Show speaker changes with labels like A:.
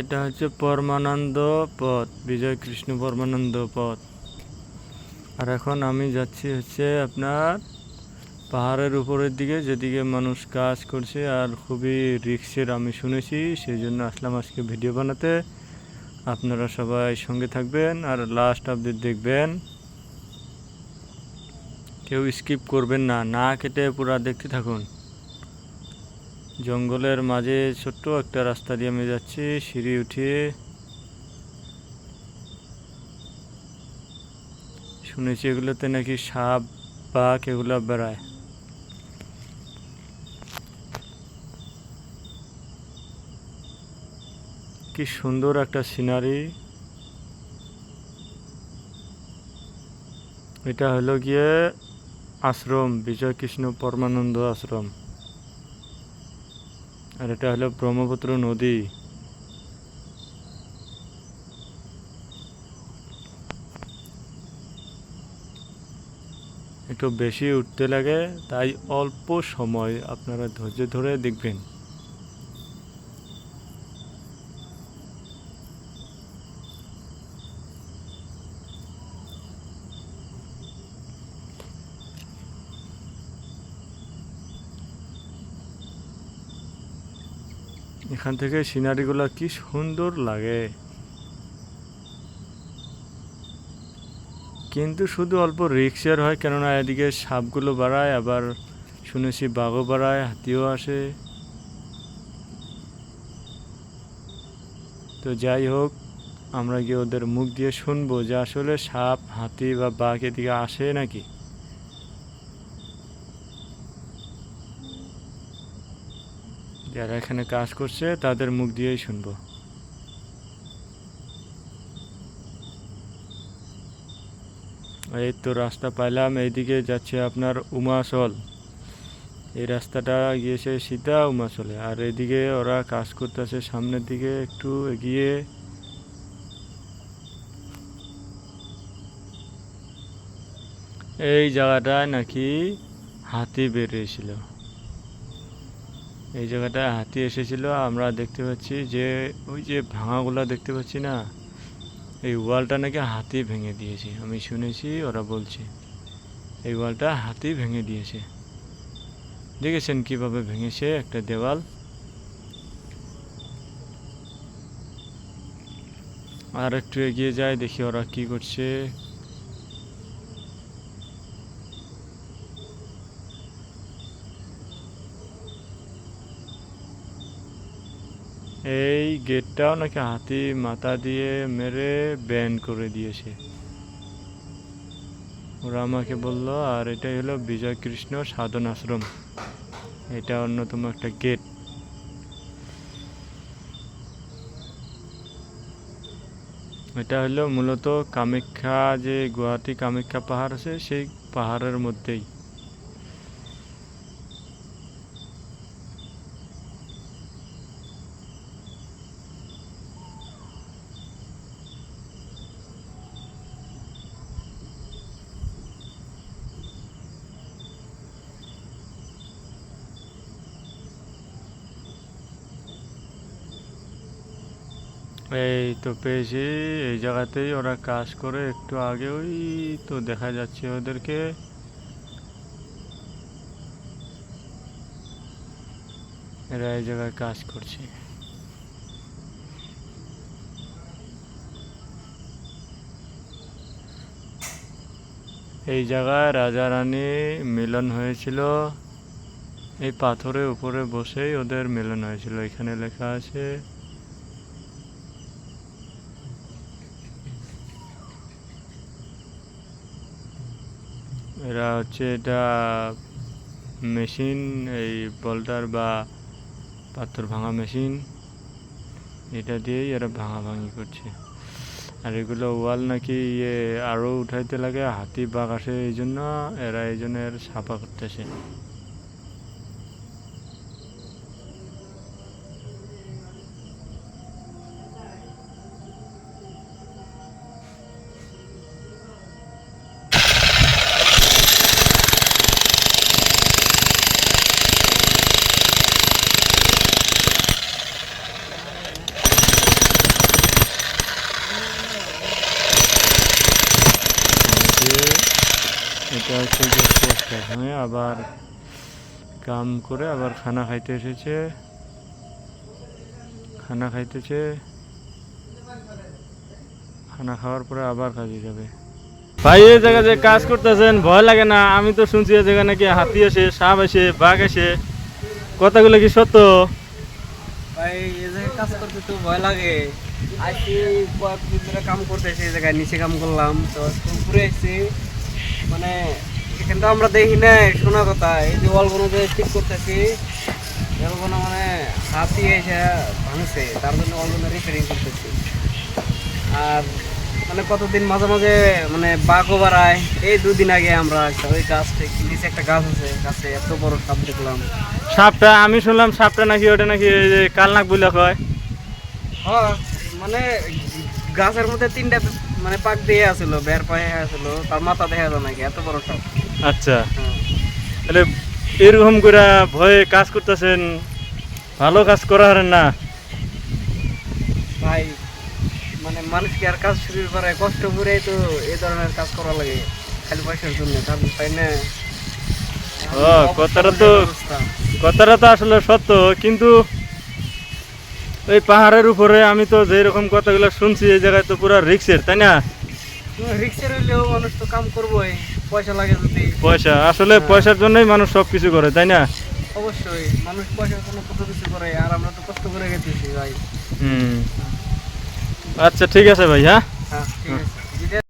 A: এটা হচ্ছে পরমানন্দ পথ, বিজয় কৃষ্ণ পরমানন্দ পথ। আর এখন আমি যাচ্ছি হচ্ছে আপনার পাহাড়ের উপরের দিকে, যেদিকে মানুষ কাজ করছে আর খুবই রিক্সের আমি শুনেছি, সেই জন্য আসলাম আজকে ভিডিও বানাতে। আপনারা সবাই সঙ্গে থাকবেন আর লাস্ট আপডেট দেখবেন। কেউ স্কিপ করবেন না না কেটে পুরা দেখতে থাকুন। জঙ্গলের মাঝে ছোট্ট একটা রাস্তা দিয়ে আমি যাচ্ছি, সিঁড়ি উঠিয়ে। শুনেছি এগুলোতে নাকি সাপ, বাঘ এগুলো বেড়ায়। কি সুন্দর একটা সিনারি। এটা হলো গিয়ে আশ্রম বিজয় কৃষ্ণ পরমানন্দ আশ্রম। আর এটা হলো ব্রহ্মপুত্র নদী। একটু বেশি উঠতে লাগে, তাই অল্প সময় আপনারা ধৈর্য ধরে দেখবেন। এখান থেকে সিনারিগুলো কি সুন্দর লাগে। কিন্তু শুধু অল্প রিক্সের হয়, কেননা এদিকে সাপগুলো বাড়ায়, আবার শুনেছি বাঘও বাড়ায়, হাতিও আসে। তো যাই হোক, আমরা গিয়ে ওদের মুখ দিয়ে শুনব যে আসলে সাপ, হাতি বা বাঘ এদিকে আসে নাকি। যারা এখানে কাজ করছে, তাদের মুখ দিয়েই শুনব। এই তো রাস্তা পাইলাম, এইদিকে যাচ্ছে আপনার উমাচল। এই রাস্তাটা গিয়েছে সীতা উমাচলে, আর এদিকে ওরা কাজ করতেছে সামনের দিকে, একটু এগিয়ে। এই জায়গাটায় নাকি হাতি বেরিয়েছিল। এই জায়গাটায় হাতি এসেছিল, আমরা দেখতে পাচ্ছি যে ওই যে ভাঙাগুলো দেখতে পাচ্ছি না, এই ওয়ালটা নাকি হাতি ভেঙে দিয়েছে, আমি শুনেছি ওরা বলছে। এই ওয়ালটা হাতি ভেঙে দিয়েছে। দেখেছেন কীভাবে ভেঙেছে একটা দেওয়াল? আর একটু এগিয়ে যায় দেখি ওরা কি করছে। এই গেটটাও নাকি হাতি মাথা দিয়ে মেরে ব্যান করে দিয়েছে। ওরা আমাকে বলল, আর এটাই হলো বিজয় কৃষ্ণ সাধন আশ্রম। এটা অন্যতম একটা গেট এটা হলো মূলত কামাখ্যা, যে গুয়াহাটি কামাখ্যা পাহাড় আছে, সেই পাহাড়ের মধ্যেই। এই তো পেয়েছি, এই জায়গাতেই ওরা কাজ করে, একটু আগে ওই তো দেখা যাচ্ছে ওদেরকে। এরা এই জায়গায় কাজ করছে। এই জায়গায় রাজা রানী মিলন হয়েছিল। এই পাথরের উপরে বসেই ওদের মিলন হয়েছিল, এখানে লেখা আছে। এরা হচ্ছে এটা মেশিন, এই বল্টার বা পাথর ভাঙা মেশিন। এটা দিয়েই এরা ভাঙা ভাঙি করছে। আর এগুলো ওয়াল নাকি ইয়ে আরও উঠাইতে লাগে, হাতি বাঘ আসে এই জন্য, এরা এই জন্য সাফা করতেছে।
B: এটা হচ্ছে যে পোস্টার। হয়ে আবার কাম করে আবার খানা খাইতে এসেছে। খানা খাইতেছে। খানা খাওয়ার পরে আবার কাজে যাবে। ভাই এই জায়গায় যে কাজ করতেছেন ভয় লাগে না। আমি তো শুনছি এই জায়গায় নাকি হাতি আসে সাপ আসে বাঘ আসে। কথাগুলো কি সত্য?
C: ভাই এই জায়গায় কাজ করতে তো ভয় লাগে। আজকে কয়েকদিন ধরে কাম করতেছি এই জায়গায় নিচে কাম করলাম। তো উপরে এসেছি। মানে এখানে তো আমরা দেখি না শোনা কথা। এই যে যে ঠিক করতেছি ওয়ালগুলো মানে হাতি এসে ভাঙছে তার জন্য ওয়ালগুলো রিপেয়ারিং করতেছি। আর মানে কতদিন মাঝে মাঝে মানে বাঘও বাড়ায়। এই দুদিন আগে আমরা ওই গাছ নিচে একটা গাছ আছে গাছে এত বড় সাপ দেখলাম।
B: সাপটা আমি শুনলাম সাপটা নাকি ওটা নাকি এই যে কালনাক বলে কয়।
C: হ্যাঁ মানে গাছের মধ্যে তিনটা মানে পাক দিয়ে আসলো বের পায়ে আসলো তার মাথা দেখা যায় নাকি এত বড় সাপ
B: আচ্ছা। তাহলে এরকম করে ভয়ে কাজ করতেছেন ভালো কাজ করা হারেন না
C: ভাই মানে মানুষকে আর কাজ শুরু করে কষ্ট করে তো এই ধরনের কাজ করা লাগে খালি পয়সার জন্য তাই না
B: ও, কথাটা তো-। কথাটা তো আসলে সত্য কিন্তু ওই পাহাড়ের উপরে আমি তো যে রকম কথাগুলো শুনছি এই জায়গায় তো পুরো রিক্সের তাই না?
C: রিক্সের হইলেও মানুষ তো কাম করবোই পয়সা লাগে যদি।
B: পয়সা আসলে
C: হ্যাঁ।
B: পয়সার জন্যই মানুষ সব কিছু করে তাই না?
C: অবশ্যই মানুষ পয়সার জন্য কত কিছু করে আর আমরা তো কষ্ট করে গেছি ভাই।
B: হুম। আচ্ছা ঠিক আছে ভাই হ্যাঁ?
C: হ্যাঁ ঠিক আছে।